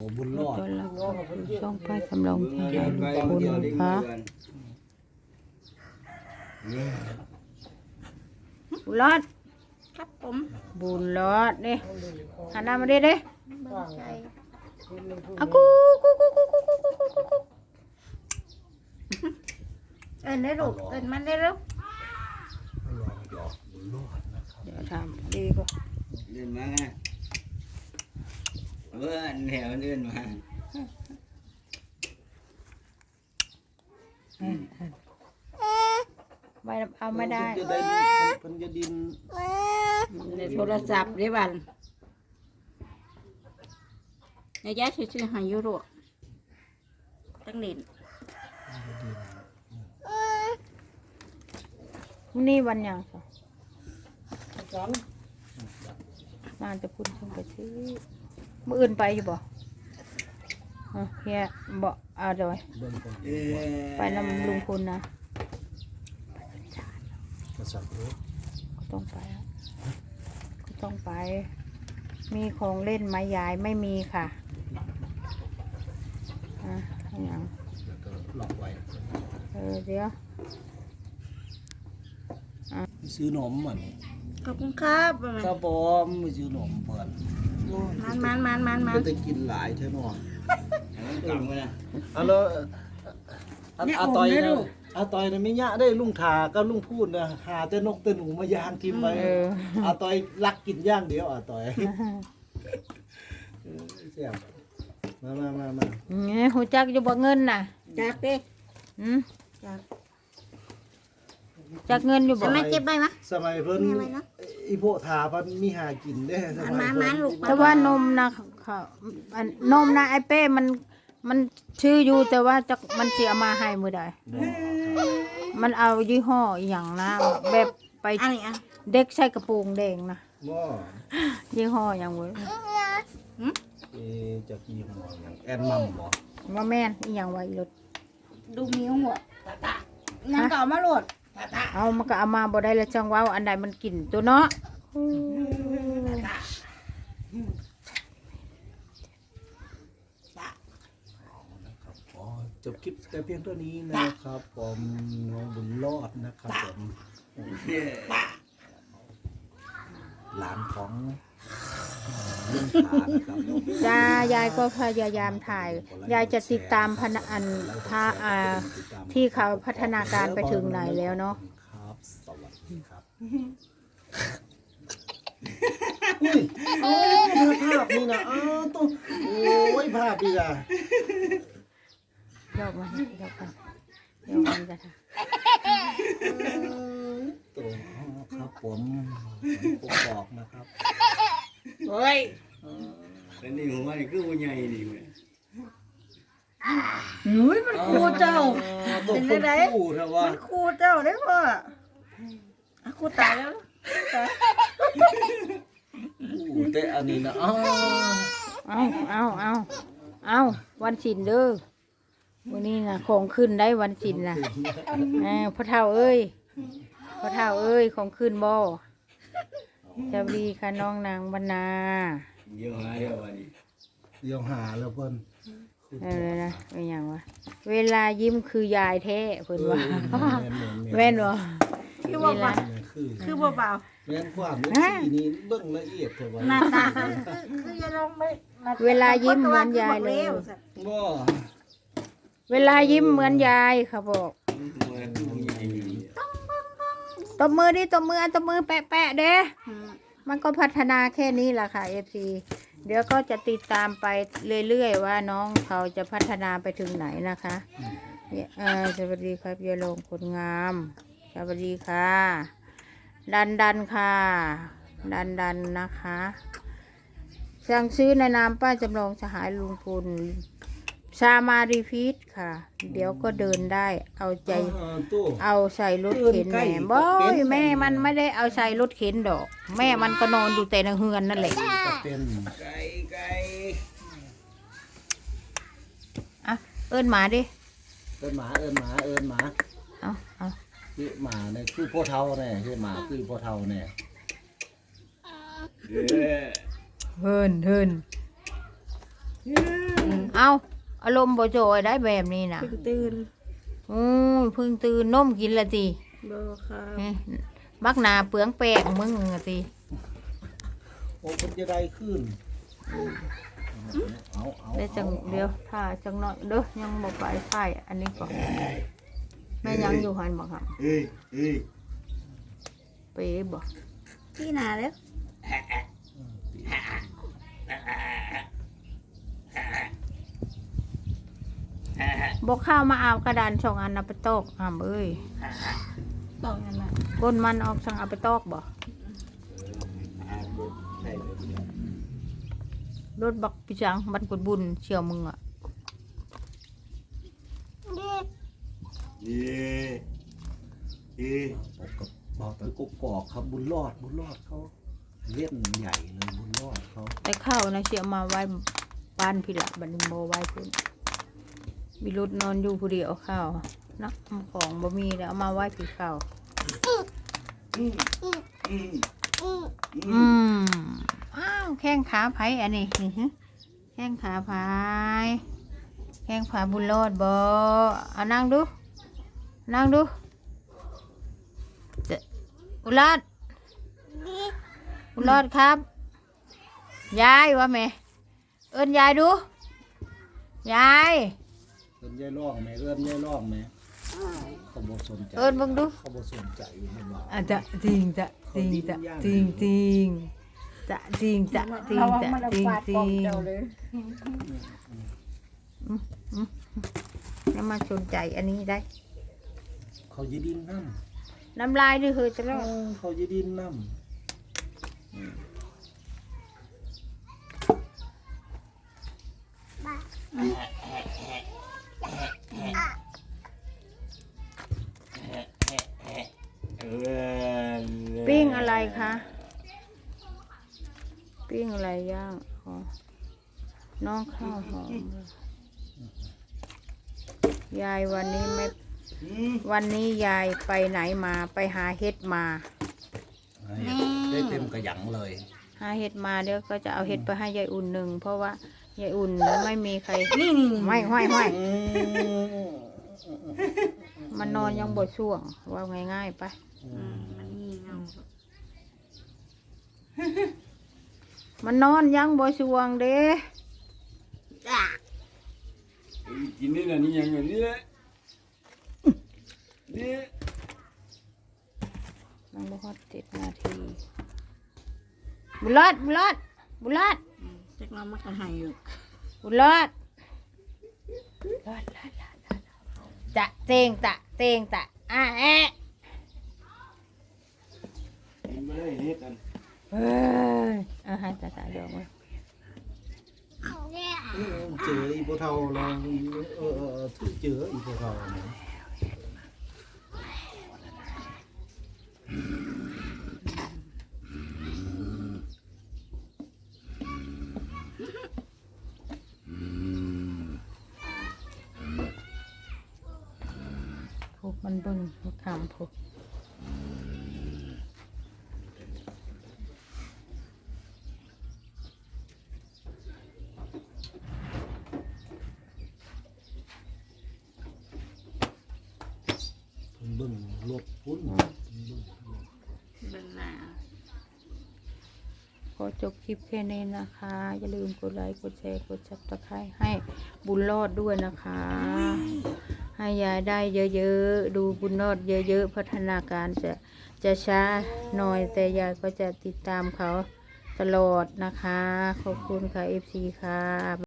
โอ้บุญรอดต้นละช่องป้ายจำลองทางเดี๋ยวไปคุณเดี๋ยวได้ค่ะเงินนี่บุญรอด ครับผม บุญรอดเด้หันหน้ามาเด้เด้เบิ่งใจอากูกูกูกูกูกูกูกูกูกูเอินได้ลูกเอินมันได้ลูกไม่รอดอกบุญรอดนะครับเดี๋ยวทำดีกว่าเดินมาไง เพื่อนแถวเดินมาไม่เอาไม่ได้จะได้เพิ่นจะดินในโทรศัพท์ได้บันในยายชื่อๆใหายุโรปตั้งเด่นวันนี้วันยังสองมาจะพูดช่างไปซื้อ มื่ออื่นไปอยู่บ่อะเฮียบอกเอาเดี๋ยวเบิ่งก่อนเออไปนำลุงคุณนะกระสับรถก็ต้องไปอะก็ต้องไป มีของเล่นไหมยายไม่มีค่ะอะเอาอย่างแล้วก็ล็อกไว้เออเดี๋ยว ซื้อนมอะนี่ขอบคุณครับครับผมไปซื้อนมเพิ่น มันมันมันมันมัก็นจะกินหลายเท่านั้นกลับมานะเอาแล้วอันอาต่อยนะอาต่อยนะไม่ยะได้ลุงทาก็ลุงพูดนะหาแต่นกแต่หนูมายางทิมไว้เอออาต่อยรักกินย่างเดียวอาต่อยเออเสียบมามามามาเนี่ยหูจักอยู่บ่เงินน่ะจากเด้อืมจากจักเงินอยู่บ่ทำไมเก็บได้ไหมสมัยเพิ่นแม่ไว้เนาะ อีโพทาเพิ่นมีหากินได้สมัยมาเพิ่มานลูกแต่ว่านมนะเขาอันนมนะไอเป้มันมันชื่ออยู่แต่ว่าจะมันสิเอามาให้มื้อใดบ่ครับมันเอายี่ห้ออหย่างนะแบบไปอันนี้อะเด็กใส่กระโปรงแดงนะบ่ยี่ห้ออย่างเว้ยเอจะกี่หัวอย่างแอนมัมบ่ว่าแม่นอีหยังไว้รถดูมีหัวตาตายังเก่ามาโหลดตาตาเอามันก็เอามาบ่ได้แล้วจังเว้าอันใดมันกินตัวเนาะ นะครับอ๋อจบคลิปแต่เพียงเท่านี้นะครับผมน้องบุญรอดนะครับผมหลานของเอ่อลุงทานะครับจ้ายายก็พยายามถ่าย ยายจะติดตามพนักอันพาอ่าที่เขาพัฒนาการไปถึงไหนแล้วเนาะ ครับ สวัสดีครับ อุ้ยภาพนี่นะเอ้าวต้องโอ้ยภาพนี่นะยกมันยกมันยกมันจะทตรงครับผมผมบอกนะครับเฮ้ยแล้วนี่ผมว่านี่คือผู้ใหญ่นี่เว้ยหนุ่ยมันคูเจ้าตกคนคู่เถอะว่ามันคูเจ้าได้พ่ออะคูตายแล้ว คู่แต่อันนี้นะอ้าวำเอาเอาเอาเอาวันศิลเด้อวันนี้นะของขึ้นได้วันศิลนะเออพ่อเฒ่าเอ้ยพ่อเฒ่าเอ้ยของขึ้นบ่สวัสดีค่ะน้องนางบรรณาเดี๋ยวหาเดี๋ยววันนี้เดี๋ยวหาแล้วเพิ่นเออนะเป็นอย่างวะเวลายิ้มคือยายแท้เพิ่นว่าแม่นแม่นบ่คือเวว่าลาคือคือเบา แม่นความนี้สีนี้เบิ่งละเอียดเถอะว่าๆหน้าตาคือคือคือจะลองไม่เวลายิ้มเหมือนยายเลย บ่เวลายิ้มเหมือนยายเขาบอกผู้ใหญ่คือผู้ใหญ่นี่ตบมือดิตบมืออันตบมือแปะแปะๆเด้อืมมันก็พัฒนาแค่นี้แหละค่ะ FC เดี๋ยวก็จะติดตามไปเรื่อยๆว่าน้องเขาจะพัฒนาไปถึงไหนนะคะเนี่ยเอ่อสวัสดีครับยายลงคนงาม สวัสดีค่ะ ดันดันค่ะ ดันดันนะคะสั่งซื้อในนามป้าจำลองสหายลุงพลชามารีพีทค่ะ เดี๋ยวก็เดินได้ เอาใจ เออตู้เอาใส่รถเข็นแม่บ่อยแม่มันไม่ได้เอาใส่รถเข็นดอก แม่มันก็นอนอยู่แต่ในเฮือนนั่นแหละก็เป็นไก่ไก่อะเอิ้นหมาดิ เอิ้นหมา เอิ้นหมา เอิ้นหมา เอาเอา คือหมาเนี่ยคือพ่อเฒ่าแน่คือหมาคือพ่อเฒ่าแน่เออเฮินเฮินเเอาอารมณ์บ่โจยได้แบบนี้นะเพิ่งตื่นอู้ยเพิ่งตื่นนมกินละติบ่ครับเอ๊ะบักหนาเปลืองแปลกมึงอะติโอ้มันจะได้ขึ้นเอาเอาได้จังเดียวถ้าจังน้อยเด้อยังบ่ไปไฟอันนี้ก่อน แม่ยังอยู่หันบ่ครับ เอ้ยเอ้ยไปบ่พี่นาแล้วบ่เข้ามาเอากระดานสองอันเอาไปตอกอ้ำเอ้ยบอกกันมาก้นมันออกสั่งเอาไปตอกบ่อ่าใช่เลยรถบักพี่จังบันกุดบุญเชี่ยวมึงอะ เอ้ ยเอ้ยบอกกับบอกตะกุกกอกครับบุญรอดบุญรอดเขาเล่นใหญ่เลยบุญรอดเขาแต่เข้านะเชี่ยวมาไว้บ้านพี่ละบันโบไว้พุ่นมีรถนอนอยู่ผู้เดียวข้าวนะของบ่มีแล้วเอามาไว้พี่ข้าวอืมอืมอืมอ้าวแข้งขาไผอันนี้นี่ฮะแข้งขาไผแข้งขาบุญรอดบ่เอานั่งดู นั่งดูเจอุลาดอุลาดครับ ยายวะแม่ เอิ้นยายดู ยาย เอิ้นยายร้องไหมเอิ้นยายร้องไหมเขาบ่สนใจเอิ้นเบิ่งดูเขาบ่สนใจอยู่มันว่าอาจจะจริงจะจริงจะจริงจริงจะจริงจะจริงจะจริงจริงแล้วมาสนใจอันนี้ได้ เขายีดินน้น้ำลายด้วยเฮ้ยจะำแล้วเออเขายีดินน้เออปิ้งอะไรคะปิ้งอะไรย่างอ๋อน้องข้าวหอมยายวันนี้ไม่อืม วันนี้ยายไปไหนมาไปหาเห็ดมาำให้ได้เต็มกระหยังเลย หาเห็ดมาเดี๋ยวก็จะเอาเห็ดไปให้ยายอุ่นหนึ่งเพราะว่ายายอุ่นไม่มีใครนี่นี่ไม่ห้อยห้อยอืมมันนอนยังบดช่วง ว่าง่ายๆไปนี่เงามันนอนยังบดช่วงเด้จ้ากินนี่นะนี่ยังไงนี่แหละ นี่นั่งบ่ฮอดเจ็ดนาที บุญรอดบุญรอดบุญรอดจักเรามักจะหายอยู่บุญรอดรอดรอดรอดรอดจะเตงตะเตงตะอะแอะกินไม่ได้เฮ็ดกันเฮ้ยเอาให้ตาตายองไว้เจออีพวกเท่าเราเออเออเออทุกเจออีพวกเท่าเนี่ย พวกมันเบิ่งพวกคำพวก เพิ่นเบิ่งรถพุ่น เบิ่งหน้า ขอจบคลิปแค่นี้นะคะ อย่าลืมกดไลค์ กดแชร์ กดซับสไครต์ให้บุญรอดด้วยนะคะ ให้ยายได้เยอะๆ ดูบุญรอดเยอะๆ พัฒนาการจะจะช้าหน่อยแต่ยายก็จะติดตามเขาตลอดนะคะ ขอบคุณค่ะเอฟซีค่ะ